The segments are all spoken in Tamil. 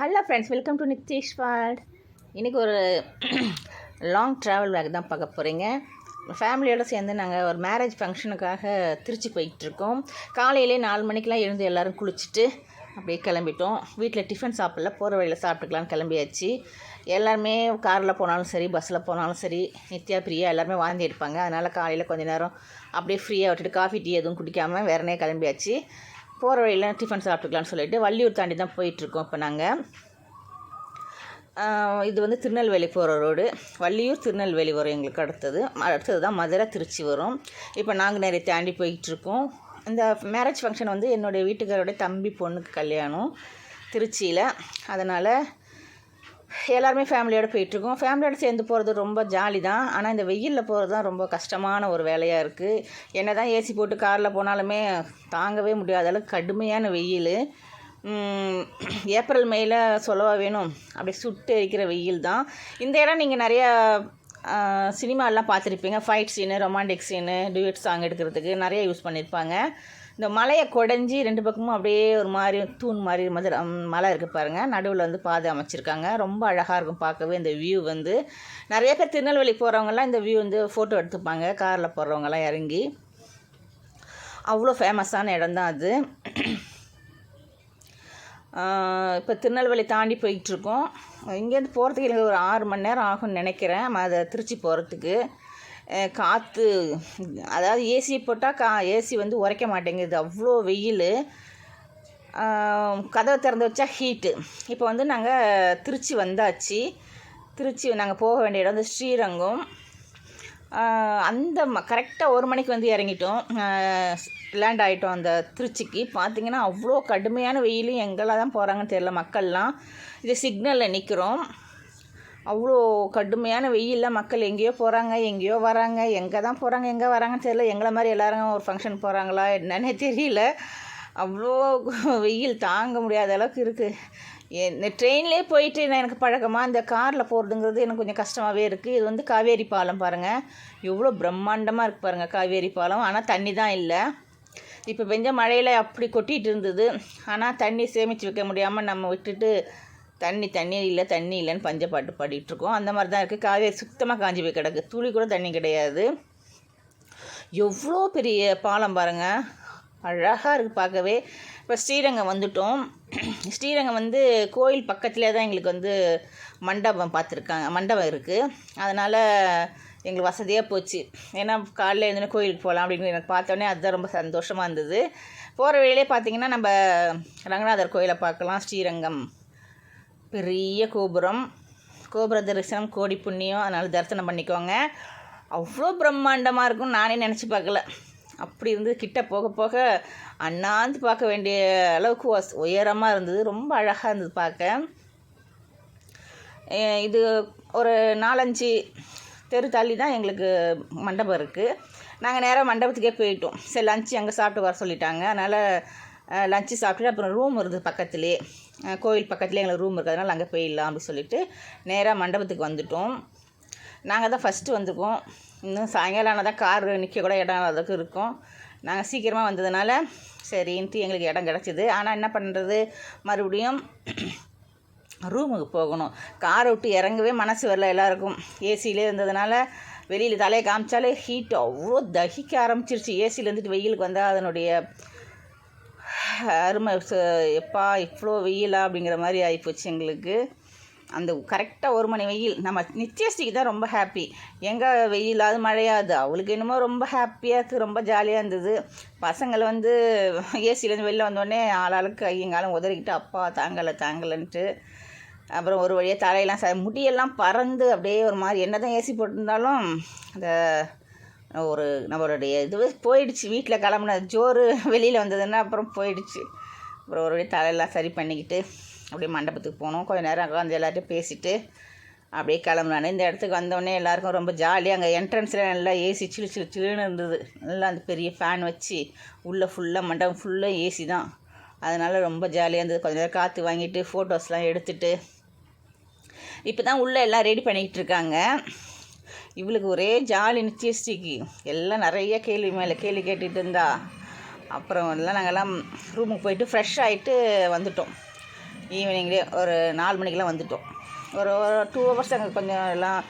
Hello friends welcome to Nitheesh world இன்றைக்கி ஒரு லாங் ட்ராவல் பேக் தான் பார்க்க போகிறீங்க ஃபேமிலியோடு சேர்ந்து நாங்கள் ஒரு மேரேஜ் ஃபங்க்ஷனுக்காக திருச்சி போயிட்டுருக்கோம் காலையிலே நாலு மணிக்கெலாம் எழுந்து எல்லோரும் குளிச்சுட்டு அப்படியே கிளம்பிட்டோம். வீட்டில் டிஃபன் சாப்பிடல போகிற வழியில் சாப்பிட்டுக்கலாம் கிளம்பியாச்சு. எல்லாருமே காரில் போனாலும் சரி பஸ்ஸில் போனாலும் சரி நித்யா பிரியா எல்லாருமே வாந்தி எடுப்பாங்க. அதனால் காலையில் கொஞ்ச நேரம் அப்படியே ஃப்ரீயாக விட்டுட்டு காஃபி டீ எதுவும் குடிக்காமல் வேறனே கிளம்பியாச்சு. போகிற வழியில் டிஃபன் சாப்பிட்டுக்கலாம்னு சொல்லிட்டு வள்ளியூர் தாண்டி தான் போயிட்டுருக்கோம் இப்போ நாங்கள் இது வந்து திருநெல்வேலி போகிற ரோடு வள்ளியூர் திருநெல்வேலி வரும் எங்களுக்கு அடுத்தது. அடுத்தது தான் மதுரை திருச்சி வரும். இப்போ நாங்கள் நிறைய தாண்டி போயிட்டுருக்கோம். இந்த மேரேஜ் ஃபங்க்ஷன் வந்து என்னுடைய வீட்டுக்காரோடைய தம்பி பொண்ணுக்கு கல்யாணம் திருச்சியில். அதனால் எல்லாருமே ஃபேமிலியோடு போயிட்டுருக்கோம். ஃபேமிலியோடு சேர்ந்து போகிறது ரொம்ப ஜாலி தான் ஆனால் இந்த வெயிலில் போகிறது தான் ரொம்ப கஷ்டமான ஒரு வேலையாக இருக்குது என்ன தான் ஏசி போட்டு காரில் போனாலுமே தாங்கவே முடியாத அளவுக்கு கடுமையான வெயில். ஏப்ரல் மேயில் சொல்லவா வேணும்? அப்படி சுட்டு எரிக்கிற வெயில் தான் இந்த இடம் நீங்கள் நிறையா சினிமாலாம் பார்த்துருப்பீங்க. Fight scene romantic scene dude song எடுக்கிறதுக்கு நிறைய யூஸ் பண்ணியிருப்பாங்க இந்த மலையை குடஞ்சி ரெண்டு பக்கமும் அப்படியே ஒரு மாதிரி தூண் மாதிரி மாதிரி மலை இருக்குது பாருங்கள் நடுவில் வந்து பாதை அமைச்சிருக்காங்க. ரொம்ப அழகாக இருக்கும் பார்க்கவே. இந்த வியூ வந்து நிறைய பேர் திருநெல்வேலி போகிறவங்கலாம் இந்த வியூ வந்து ஃபோட்டோ எடுத்துப்பாங்க. காரில் போகிறவங்கலாம் இறங்கி. அவ்வளோ ஃபேமஸான இடம் தான் அது. இப்போ திருநெல்வேலி தாண்டி போயிட்டுருக்கோம் இங்கேருந்து போகிறதுக்கு எனக்கு ஒரு ஆறு மணி நேரம் ஆகும்னு நினைக்கிறேன். அதை திருச்சி போகிறதுக்கு காற்று அதாவது ஏசி போட்டால் கா ஏசி வந்து உரைக்க மாட்டேங்குது. அவ்வளோ வெயில். கதவை திறந்து வச்சா ஹீட்டு இப்போ வந்து நாங்கள் திருச்சி வந்தாச்சு. திருச்சி நாங்கள் போக வேண்டிய இடம் வந்து ஸ்ரீரங்கம். அந்த ம கரெக்டாக ஒரு மணிக்கு வந்து இறங்கிட்டோம். லேண்ட் ஆகிட்டோம் அந்த திருச்சிக்கு. பார்த்தீங்கன்னா அவ்வளோ கடுமையான வெயிலும் எங்கெல்லாம் தான் போகிறாங்கன்னு தெரியல மக்கள்லாம். இது சிக்னலில் நிற்கிறோம் அவ்வளோ கடுமையான வெயிலில் மக்கள் எங்கேயோ போகிறாங்க எங்கேயோ வராங்க. எங்கே தான் போகிறாங்க எங்கே வராங்கன்னு தெரியல. எங்களை மாதிரி எல்லாரும் ஒரு ஃபங்க்ஷன் போகிறாங்களா என்னன்னே தெரியல. அவ்வளோ வெயில் தாங்க முடியாத அளவுக்கு இருக்குது இந்த ட்ரெயின்லேயே போயிட்டு நான் எனக்கு பழக்கமாக இந்த காரில் போகிறதுங்கிறது எனக்கு கொஞ்சம் கஷ்டமாகவே இருக்குது இது வந்து காவேரி பாலம் பாருங்கள் எவ்வளோ பிரம்மாண்டமாக இருக்குது பாருங்கள் காவேரி பாலம். ஆனால் தண்ணி தான் இல்லை. இப்போ பெஞ்ச மழையில் அப்படி கொட்டிகிட்டு இருந்தது. ஆனால் தண்ணி சேமித்து வைக்க முடியாமல் நம்ம விட்டுட்டு தண்ணி தண்ணி இல்லை தண்ணி இல்லைன்னு பஞ்சப்பாட்டு பாடிட்டு இருக்கோம் அந்த மாதிரி தான் இருக்குது காவேரி சுத்தமாக காஞ்சி போய் கிடக்கு. துளி கூட தண்ணி கிடையாது. எவ்வளோ பெரிய பாலம் பாருங்கள் அழகாக இருக்குது பார்க்கவே. இப்போ ஸ்ரீரங்கம் வந்துட்டோம். ஸ்ரீரங்கம் வந்து கோயில் பக்கத்துலேயே தான் எங்களுக்கு வந்து மண்டபம் பார்த்துருக்காங்க. மண்டபம் இருக்குது அதனால் எங்களுக்கு வசதியாக போச்சு. ஏன்னா காலையில் எழுந்தோடனே கோயிலுக்கு போகலாம் அப்படின்னு எனக்கு பார்த்தோன்னே அதுதான் ரொம்ப சந்தோஷமாக இருந்தது. போகிற வழியிலே பார்த்தீங்கன்னா நம்ம ரங்கநாதர் கோயிலை பார்க்கலாம். ஸ்ரீரங்கம். பெரிய கோபுரம். கோபுர தரிசனம் கோடி புண்ணியம் அதனால் தரிசனம் பண்ணிக்கோங்க. அவ்வளோ பிரம்மாண்டமாக இருக்கும் நானே நினச்சி பார்க்கல. அப்படி இருந்து கிட்ட போக போக அண்ணாந்து பார்க்க வேண்டிய அளவுக்கு வஸ் உயரமாக இருந்தது. ரொம்ப அழகாக இருந்தது பார்க்க. இது ஒரு நாலஞ்சு தெரு தள்ளி தான் எங்களுக்கு மண்டபம் இருக்குது நாங்கள் நேராக மண்டபத்துக்கே போயிட்டோம். சரி லஞ்சு அங்கே சாப்பிட்டு வர சொல்லிட்டாங்க. அதனால் லஞ்சு சாப்பிட்டுட்டு அப்புறம் ரூம் இருந்தது பக்கத்துலேயே கோவில் கோயில் எங்களுக்கு ரூம் இருக்கிறதுனால அங்கே போயிடலாம் அப்படின்னு சொல்லிட்டு நேராக மண்டபத்துக்கு வந்துட்டோம். நாங்கள் தான் ஃபஸ்ட்டு வந்திருக்கோம் இன்னும் சாயங்காலம் ஆனால் தான் கார் நிற்க கூட இடம் அளவுக்கு இருக்கும். நாங்கள் சீக்கிரமாக வந்ததுனால சரின்ட்டு எங்களுக்கு இடம் கிடச்சிது. ஆனால் என்ன பண்ணுறது மறுபடியும் ரூமுக்கு போகணும். காரை விட்டு இறங்கவே மனசு வரல எல்லாருக்கும். ஏசியிலே இருந்ததுனால வெளியில் தலையை காமிச்சாலே ஹீட் அவ்வளோ தகிக்க ஆரம்பிச்சிருச்சு. ஏசியில் இருந்துட்டு வெயிலுக்கு வந்தால் அதனுடைய அருமை. ச- எப்பா இவ்வளோ வெயிலா அப்படிங்கிற மாதிரி ஆகிப்போச்சு எங்களுக்கு. அந்த கரெக்டாக ஒரு மணி வெயில். நம்ம நித்யஸ்ரீக்கு தான் ரொம்ப ஹாப்பி எங்கே வெயிலாது மழையாது. அவளுக்கு என்னமோ ரொம்ப ஹாப்பியாக இருக்குது ரொம்ப ஜாலியாக இருந்தது. பசங்களை வந்து ஏசிலேருந்து வெளில வந்தோடனே ஆளாளுக்கு கையங்காலம் உதறிக்கிட்டு அப்பா தாங்கலை தாங்கலைன்ட்டு. அப்புறம் ஒரு வழியாக தலையெல்லாம் ச முடியெல்லாம் பறந்து அப்படியே ஒரு மாதிரி என்ன தான் ஏசி போட்டிருந்தாலும் அந்த ஒரு நம்மளுடைய இதுவே போயிடுச்சு. வீட்டில் கிளம்புன ஜோறு வெளியில் வந்ததுன்னா அப்புறம் போயிடுச்சு. அப்புறம் ஒரு தலையெல்லாம் சரி பண்ணிக்கிட்டு அப்படியே மண்டபத்துக்கு போனோம். கொஞ்சம் நேரம் உட்காந்து எல்லார்ட்டையும் பேசிட்டு அப்படியே கிளம்புனானே இந்த இடத்துக்கு வந்தோடனே எல்லாருக்கும் ரொம்ப ஜாலியாக அங்கே என்ட்ரன்ஸில் நல்லா ஏசி சிலு சிலு சிலுன்னு இருந்தது. நல்லா அந்த பெரிய ஃபேன் வச்சு உள்ளே ஃபுல்லாக மண்டபம் ஃபுல்லாக ஏசி தான். அதனால் ரொம்ப ஜாலியாக இருந்தது. கொஞ்ச நேரம் காற்று வாங்கிட்டு ஃபோட்டோஸ்லாம் எடுத்துகிட்டு இப்போ தான் உள்ளே எல்லாம் ரெடி பண்ணிக்கிட்டு இருக்காங்க. இவளுக்கு ஒரே ஜாலி நிச்சயஸ்டிக்கு எல்லாம் நிறைய கேள்வி மேலே கேள்வி கேட்டுட்டு இருந்தா. அப்புறம் எல்லாம் நாங்கள்லாம் ரூமுக்கு போயிட்டு ஃப்ரெஷ் ஆகிட்டு வந்துட்டோம். ஈவினிங்லேயே ஒரு நாலு மணிக்கெலாம் வந்துட்டோம். ஒரு ஒரு டூ ஹவர்ஸ் அங்கே கொஞ்சம் எல்லாம்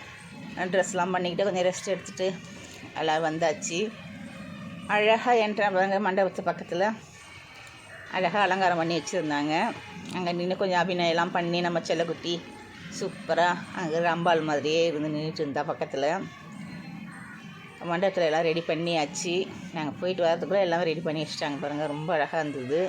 ட்ரெஸ்லாம் பண்ணிக்கிட்டு கொஞ்சம் ரெஸ்ட் எடுத்துகிட்டு எல்லாம் வந்தாச்சு. அழகாக என்ட்ரா பாருங்க மண்டபத்து பக்கத்தில். அழகாக அலங்காரம் பண்ணி வச்சுருந்தாங்க. அங்கே நின்று கொஞ்சம் அபிநயம்லாம் பண்ணி நம்ம செல்லக்குட்டி சூப்பராக அங்கே அம்பாள் மாதிரியே இருந்து நின்றுட்டு இருந்தா பக்கத்தில். மண்டபத்தில் எல்லாம் ரெடி பண்ணியாச்சு. நாங்கள் போயிட்டு வரதுக்குள்ளே எல்லாம் ரெடி பண்ணி வச்சுட்டாங்க பாருங்கள் ரொம்ப அழகாக இருந்தது.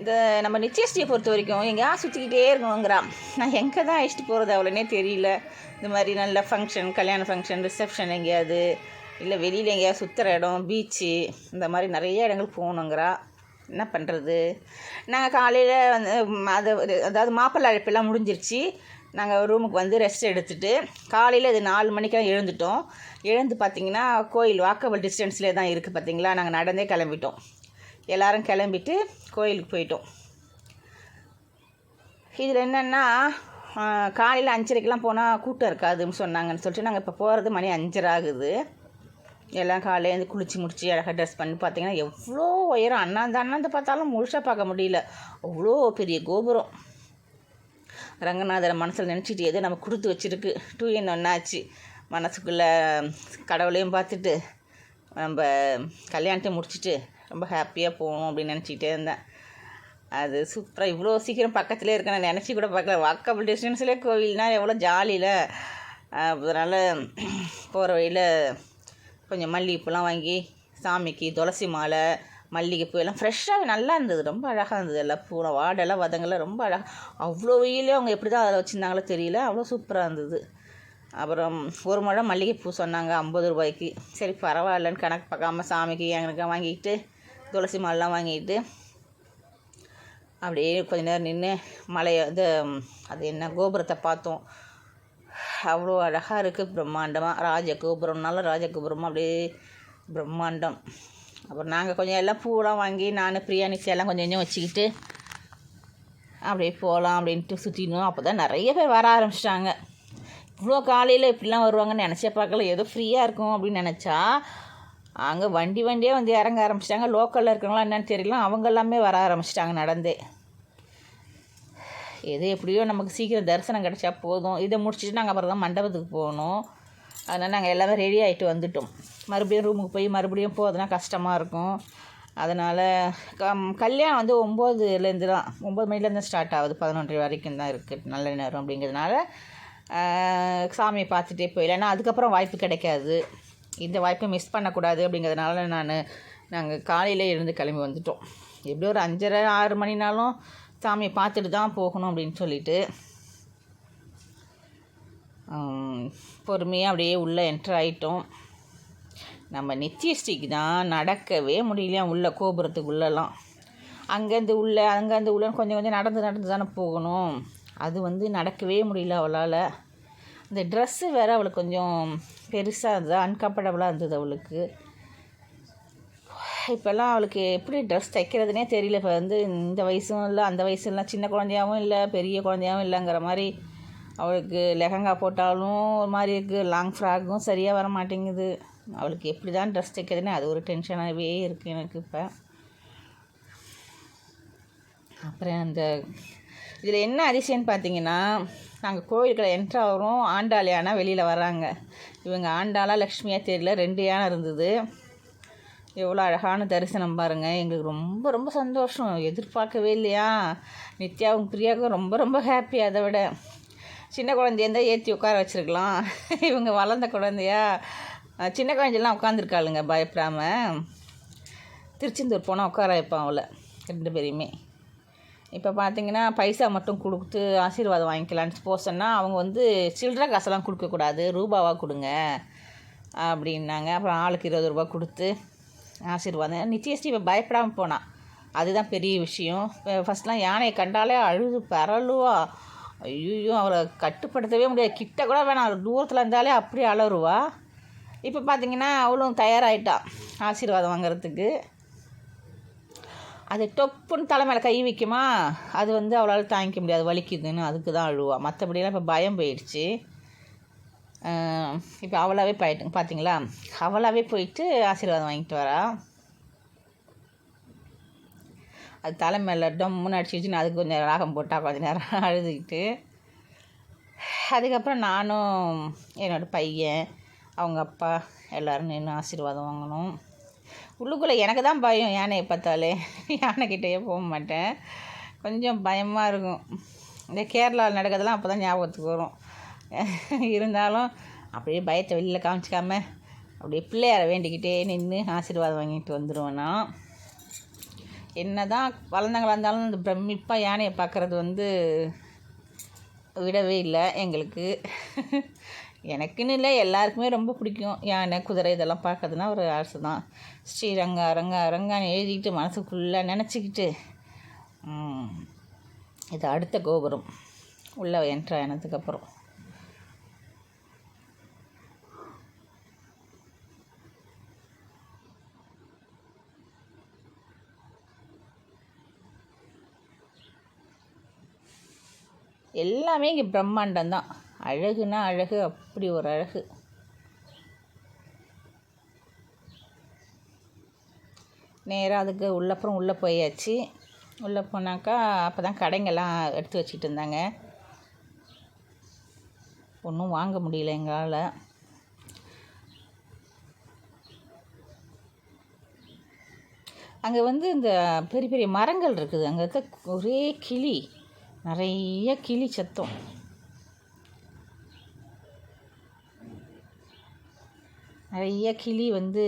இந்த நம்ம நிச்சயஸ்டியை பொறுத்த வரைக்கும் எங்கேயா சுற்றிக்கிட்டே இருக்கணுங்கிறா நான் எங்கே தான் அழைச்சிட்டு போகிறது அவ்வளோனே தெரியல. இந்த மாதிரி நல்ல ஃபங்க்ஷன் கல்யாண ஃபங்க்ஷன் ரிசப்ஷன் எங்கேயாவது இல்லை வெளியில் எங்கேயாவது சுற்றுற இடம் பீச்சு இந்த மாதிரி நிறைய இடங்களுக்கு போகணுங்கிறா. என்ன பண்ணுறது நாங்கள் காலையில் வந்து அது அதாவது மாப்பிள்ளை அழைப்பெல்லாம் முடிஞ்சிருச்சு. நாங்கள் ரூமுக்கு வந்து ரெஸ்ட் எடுத்துகிட்டு காலையில் இது நாலு மணிக்கெல்லாம் எழுந்துட்டோம். எழுந்து பார்த்திங்கன்னா கோயில் வாக்கபிள் டிஸ்டன்ஸ்லேயே தான் இருக்குது பார்த்திங்களா நாங்கள் நடந்தே கிளம்பிட்டோம். எல்லோரும் கிளம்பிட்டு கோயிலுக்கு போயிட்டோம். இதில் என்னென்னா காலையில் அஞ்சரைக்கெலாம் போனால் கூட்டம் இருக்காதுன்னு சொன்னாங்கன்னு சொல்லிட்டு நாங்கள் இப்போ போகிறது மணி அஞ்சரை ஆகுது. எல்லாம் காலையிலேருந்து குளிச்சு முடிச்சு அழகாக ட்ரெஸ் பண்ணி பார்த்தீங்கன்னா எவ்வளோ உயரம். அண்ணாந்து அண்ணாந்து பார்த்தாலும் முழுசாக பார்க்க முடியல. அவ்வளோ பெரிய கோபுரம். ரங்கநாதரை மனசில் நினச்சிட்டு எதோ நம்ம கொடுத்து வச்சுருக்கு. டூ இன் ஒன்னாச்சு மனசுக்குள்ளே கடவுளையும் பார்த்துட்டு நம்ம கல்யாணத்தை முடிச்சுட்டு ரொம்ப ஹாப்பியாக போகணும் அப்படின்னு நினச்சிக்கிட்டே இருந்தேன். அது சூப்பராக இவ்வளோ சீக்கிரம் பக்கத்துலேயே இருக்க நான் நினச்சி கூட பார்க்கல. வாக்கபிள் டிஸ்டன்ஸ்லேயே கோவில்னால் எவ்வளோ ஜாலியில் அதனால் போகிற வழியில் கொஞ்சம் மல்லிகைப்பூலாம் வாங்கி சாமிக்கு துளசி மாலை மல்லிகைப்பூ எல்லாம் ஃப்ரெஷ்ஷாகவே நல்லா இருந்தது. ரொம்ப அழகாக இருந்தது. எல்லாம் பூனை வாடெல்லாம் வதங்கெல்லாம் ரொம்ப அழகாக அவ்வளோ வெயிலே அவங்க எப்படி தான் அதை வச்சுருந்தாங்களோ தெரியல. அவ்வளோ சூப்பராக இருந்தது. அப்புறம் ஒரு முழம் மல்லிகைப்பூ சொன்னாங்க ஐம்பது ரூபாய்க்கு. சரி பரவாயில்லன்னு கணக்கு பார்க்காம சாமிக்கு எங்களுக்கு வாங்கிக்கிட்டு துளசி மாலைலாம் வாங்கிட்டு அப்படியே கொஞ்ச நேரம் நின்று மலையை இது அது என்ன கோபுரத்தை பார்த்தோம். அவ்வளோ அழகாக இருக்குது பிரம்மாண்டமாக ராஜ கோபுரம்னால ராஜ அப்படியே பிரம்மாண்டம். அப்புறம் நாங்கள் கொஞ்சம் எல்லாம் பூவெலாம் வாங்கி நான் பிரியாணி எல்லாம் கொஞ்சம் கொஞ்சம் வச்சுக்கிட்டு அப்படியே போகலாம் அப்படின்ட்டு சுற்றினோம் அப்போ தான் நிறைய பேர் வர ஆரம்பிச்சிட்டாங்க. இவ்வளோ காலையில் இப்படிலாம் வருவாங்கன்னு நினச்சே பார்க்கல. ஏதோ ஃப்ரீயாக இருக்கும் அப்படின்னு நினச்சா அங்கே வண்டி வண்டியே வந்து இறங்க ஆரம்பிச்சிட்டாங்க. லோக்கலில் இருக்கிறவங்களாம் என்னென்னு தெரியல. அவங்க எல்லாமே வர ஆரம்பிச்சிட்டாங்க நடந்தே. எது எப்படியோ நமக்கு சீக்கிரம் தரிசனம் கிடச்சா போதும். இதை முடிச்சுட்டு நாங்கள் அப்புறம் தான் மண்டபத்துக்கு போகணும். அதனால் நாங்கள் எல்லாமே ரெடி ஆகிட்டு வந்துட்டோம். மறுபடியும் ரூமுக்கு போய் மறுபடியும் போகிறதுனா கஷ்டமாக இருக்கும். அதனால் கம் கல்யாணம் வந்து ஒம்போதுலேருந்து தான் ஒம்பது மணிலேருந்து ஸ்டார்ட் ஆகுது. பதினொன்றரை வரைக்கும் தான் இருக்குது நல்ல நேரம் அப்படிங்கிறதுனால சாமியை பார்த்துட்டே போயிடலாம். ஏன்னா அதுக்கப்புறம் வாய்ப்பு கிடைக்காது. இந்த வாய்ப்பை மிஸ் பண்ணக்கூடாது அப்படிங்கிறதுனால நான் நாங்கள் காலையில் இருந்து கிளம்பி வந்துட்டோம். எப்படி ஒரு அஞ்சரை ஆறு மணினாலும் சாமியை பார்த்துட்டு தான் போகணும் அப்படின்னு சொல்லிட்டு பொறுமையாக அப்படியே உள்ளே என்ட்ரு ஆகிட்டோம் நம்ம நித்தியஸ்டிக்கு தான் நடக்கவே முடியலையா உள்ள கோபுரத்துக்குள்ளெல்லாம் அங்கேருந்து உள்ளே அங்கேருந்து உள்ள கொஞ்சம் கொஞ்சம் நடந்து நடந்து தானே போகணும். அது வந்து நடக்கவே முடியல அவளால். இந்த ட்ரெஸ்ஸு வேறு அவளுக்கு கொஞ்சம் பெருசாக இருந்தது அன்கம்ஃபர்டபுளாக இருந்தது அவளுக்கு. இப்போல்லாம் அவளுக்கு எப்படி ட்ரெஸ் தைக்கிறதுனே தெரியல. இப்போ வந்து இந்த வயசும் இல்லை அந்த வயசுலாம் சின்ன குழந்தையாகவும் இல்லை பெரிய குழந்தையாகவும் இல்லைங்கிற மாதிரி அவளுக்கு லெஹங்கா போட்டாலும் ஒரு மாதிரி இருக்குது லாங் ஃப்ராக்கும் சரியாக வர மாட்டேங்குது. அவளுக்கு எப்படி தான் ட்ரெஸ் தைக்கிறதுனே அது ஒரு டென்ஷனாகவே இருக்குது எனக்கு இப்போ. அப்புறம் அந்த இதில் என்ன அதிசயம்னு பார்த்தீங்கன்னா நாங்கள் கோயிலுக்குள்ள என்ட்ரு ஆகிறோம். ஆண்டாள் யானை வெளியில் வராங்க இவங்க ஆண்டாளா லக்ஷ்மியாக தெரியல. ரெண்டு யானை இருந்தது. எவ்வளோ அழகான தரிசனம் பாருங்கள் எங்களுக்கு ரொம்ப ரொம்ப சந்தோஷம். எதிர்பார்க்கவே இல்லையா? நித்யாவும் பிரியாவுக்கும் ரொம்ப ரொம்ப ஹாப்பி அதை விட. சின்ன குழந்தையிருந்தால் ஏற்றி உட்கார வச்சுருக்கலாம். இவங்க வளர்ந்த குழந்தையா? சின்ன குழந்தைலாம் உட்காந்துருக்காளுங்க பயப்படாமல் திருச்செந்தூர் போனால் உட்கார வைப்பான் அவளை ரெண்டு பேரையுமே. இப்போ பார்த்தீங்கன்னா பைசா மட்டும் கொடுத்து ஆசீர்வாதம் வாங்கிக்கலான்னு போசன்னா சொன்னால் அவங்க வந்து சில்லற காசெல்லாம் கொடுக்கக்கூடாது. ரூபாவாக கொடுங்க அப்படின்னாங்க. அப்புறம் ஆளுக்கு இருபது ரூபா கொடுத்து ஆசீர்வாதம். நிச்சயஸ்ரீ இப்போ பயப்படாமல் போனான் அதுதான் பெரிய விஷயம். ஃபஸ்ட்லாம் யானையை கண்டாலே அழுது பரலுவா. ஐயோ அவளை கட்டுப்படுத்தவே முடியாது. கிட்ட கூட வேணாம். தூரத்தில் இருந்தாலே அப்படியே அலருவா இப்போ பார்த்தீங்கன்னா அவளும் தயாராகிட்டான் ஆசீர்வாதம் வாங்குறதுக்கு. அது டொப்புன்னு தலை மேலே கை வைக்குமா? அது வந்து அவளால் தாங்கிக்க முடியாது. வலிக்குதுன்னு அதுக்கு தான் அழுவா. மற்றபடியெல்லாம் இப்போ பயம் போயிடுச்சு. இப்போ அவளாகவே போயிட்டு பார்த்தீங்களா அவளாகவே போயிட்டு ஆசீர்வாதம் வாங்கிட்டு வரா. அது தலை மேலே டம்முன்னு அடிச்சு வச்சு நான் அதுக்கு கொஞ்சம் ராகம் போட்டால் கொஞ்சம் நேரம் அழுதுகிட்டு. அதுக்கப்புறம் நானும் என்னோடய பையன் அவங்க அப்பா எல்லோரும் நின்று ஆசீர்வாதம் வாங்கணும். உள்ளுக்குள்ளே எனக்கு தான் பயம் யானையை பார்த்தாலே. யானைக்கிட்டேயே போக மாட்டேன். கொஞ்சம் பயமாக இருக்கும். இந்த கேரளாவில் நடக்கிறதெல்லாம் அப்போ தான் ஞாபகத்துக்கு வரும். இருந்தாலும் அப்படியே பயத்தை வெளியில் காமிச்சிக்காம அப்படியே பிள்ளையாரை வேண்டிக்கிட்டே நின்று ஆசீர்வாதம் வாங்கிட்டு வந்துடுவேன் நான் என்ன தான் வளர்ந்தவங்களா இருந்தாலும் இந்த பிரமிப்பாக யானையை பார்க்குறது வந்து விடவே இல்லை எங்களுக்கு. எனக்குன்னு இல்லை எல்லாருக்குமே ரொம்ப பிடிக்கும் யானை குதிரை இதெல்லாம் பார்க்கறதுனா ஒரு ஆசை தான் ஸ்ரீரங்கா ரங்கா அரங்கான்னு எழுதிக்கிட்டு மனசுக்குள்ளே நினச்சிக்கிட்டு இது அடுத்த கோபுரம். உள்ளே என்ட்ரு ஆனதுக்கப்புறம். எல்லாமே இங்கே பிரம்மாண்டம் தான் அழகுனா அழகு அப்படி ஒரு அழகு. நேராக அதுக்கு உள்ளப்புறம் உள்ளே போயாச்சு. உள்ளே போனாக்கா அப்போ தான் கடைங்கெல்லாம் எடுத்து வச்சுட்டு இருந்தாங்க. ஒன்றும் வாங்க முடியல எங்களால். அங்கே வந்து இந்த பெரிய பெரிய மரங்கள் இருக்குது. அங்கே இருக்க ஒரே கிளி. நிறைய கிளி சத்தம். நிறைய கிளி வந்து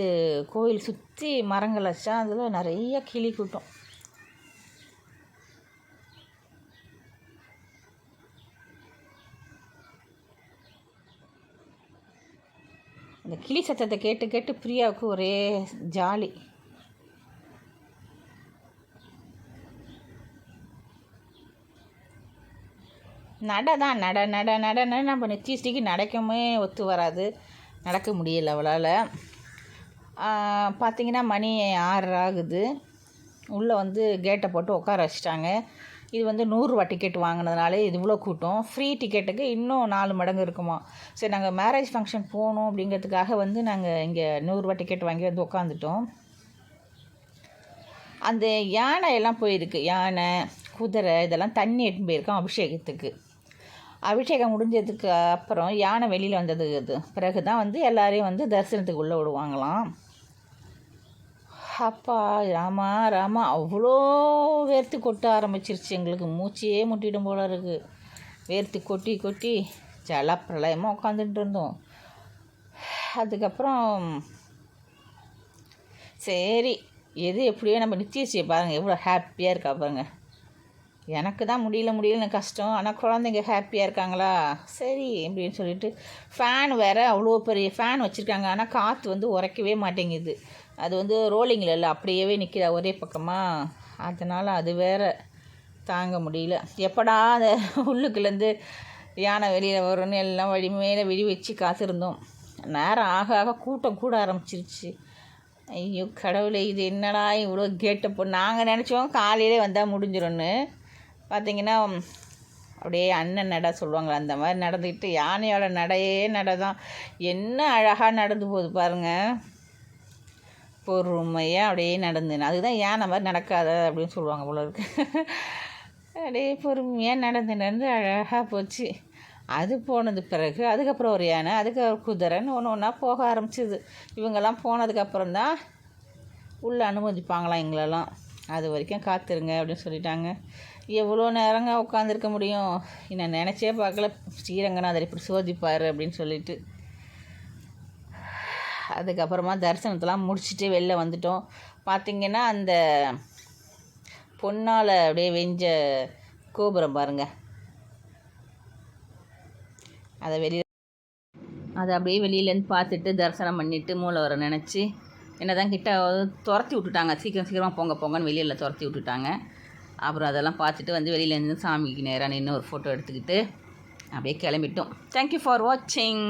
கோயில் சுற்றி மரங்கள் வச்சா அதில் நிறைய கிளி கூட்டம். இந்த கிளி சத்தத்தை கேட்டு கேட்டு பிரியாவுக்கு ஒரே ஜாலி. நட தான் நட நட நட நட நம்ம நெத்தி ஸ்டிக்கு நடக்கமே ஒத்து வராது. நடக்க முடியல அவளால். பார்த்திங்கன்னா மணி ஆறு ஆகுது. உள்ளே வந்து கேட்டை போட்டு உட்கார வச்சிட்டாங்க. இது வந்து நூறுரூவா டிக்கெட் வாங்கினதுனால இது இவ்வளோ கூட்டம். ஃப்ரீ டிக்கெட்டுக்கு இன்னும் நாலு மடங்கு இருக்குமா? சரி நாங்கள் மேரேஜ் ஃபங்க்ஷன் போகணும் அப்படிங்கிறதுக்காக வந்து நாங்கள் இங்கே நூறுரூவா டிக்கெட் வாங்கி வந்து உட்காந்துட்டோம் அந்த யானை எல்லாம் போயிருக்கு. யானை குதிரை இதெல்லாம் தண்ணி எடுத்து போயிருக்கோம் அபிஷேகத்துக்கு. அபிஷேகம் முடிஞ்சதுக்கு அப்புறம் யானை வெளியில் வந்தது இது. பிறகு தான் வந்து எல்லோரையும் வந்து தரிசனத்துக்கு உள்ளே விடுவாங்களாம். அப்பா ராமா ராமா அவ்வளோ வேர்த்து கொட்ட ஆரம்பிச்சிருச்சு. எங்களுக்கு மூச்சையே முட்டிடும் போல இருக்குது வேர்த்து கொட்டி கொட்டி ஜல பிரளயமாக உட்காந்துட்டு இருந்தோம். அதுக்கப்புறம் சரி எது எப்படியோ நம்ம நிச்சயிச்சு பாருங்கள் எவ்வளோ ஹாப்பியாக இருக்கா பாருங்கள் எனக்கு தான் முடியல முடியலன்னு கஷ்டம். ஆனால் குழந்தைங்க ஹாப்பியாக இருக்காங்களா? சரி அப்படின்னு சொல்லிட்டு ஃபேன் வேறு அவ்வளோ பெரிய ஃபேன் வச்சுருக்காங்க. ஆனால் காற்று வந்து உரைக்கவே மாட்டேங்குது. அது வந்து ரோலிங்கில் இல்லை அப்படியே நிற்கிற ஒரே பக்கமாக அதனால் அது வேறு தாங்க முடியல. எப்படா அந்த உள்ளுக்குலேருந்து யானை வெளியில் வரும்னு எல்லாம் வழி மேலே விழி வச்சு காத்திருந்தோம். நேரம் ஆக ஆக கூட்டம் கூட ஆரம்பிச்சிருச்சு. ஐயோ கடவுளே இது என்னடா இவ்வளோ கேட்டப்போ நாங்கள் நினச்சோம் காலையிலே வந்தால் முடிஞ்சிடும்னு பார்த்திங்கன்னா அப்படியே அண்ணன் நட சொல்லுவாங்களே அந்த மாதிரி நடந்துக்கிட்டு யானையோட நடையே நடை தான் என்ன அழகாக நடந்து போகுது பாருங்கள் பொறுமையாக அப்படியே நடந்து அதுதான் யானை மாதிரி நடக்காத அப்படின்னு சொல்லுவாங்க போல இருக்கு. அப்படியே பொறுமையாக நடந்து நடந்து அழகாக போச்சு. அது போனது பிறகு அதுக்கப்புறம் ஒரு யானை அதுக்கு குதிரைன்னு ஒன்று ஒன்றா போக ஆரம்பிச்சிது. இவங்கெல்லாம் போனதுக்கப்புறம் தான் உள்ளே அனுமதிப்பாங்களாம் எங்களெல்லாம். அது வரைக்கும் காத்துருங்க அப்படின்னு சொல்லிட்டாங்க. எவ்வளோ நேரங்க உட்காந்துருக்க முடியும்? நான் நினச்சே பார்க்கல. ஸ்ரீரங்கநாதர் இப்படி சோதிப்பார் அப்படின்னு சொல்லிட்டு. அதுக்கப்புறமா தரிசனத்தெலாம் முடிச்சுட்டு வெளில வந்துட்டோம். பார்த்திங்கன்னா அந்த பொன்னால் அப்படியே வெஞ்ச கோபுரம் பாருங்கள் அதை வெளியில் அதை அப்படியே வெளியிலேருந்து பார்த்துட்டு தரிசனம் பண்ணிவிட்டு மூலவரை நினச்சி என்ன தான் கிட்ட துரத்தி விட்டுட்டாங்க. சீக்கிரம் சீக்கிரமாக போங்க போங்கன்னு வெளியில் துரத்தி விட்டுட்டாங்க. அப்புறம் அதெல்லாம் பார்த்துட்டு வந்து வெளியிலேருந்து சாமிக்கு நேராக நின்று ஒரு ஃபோட்டோ எடுத்துக்கிட்டு அப்படியே கிளம்பிட்டோம். தேங்க்யூ ஃபார் வாட்சிங்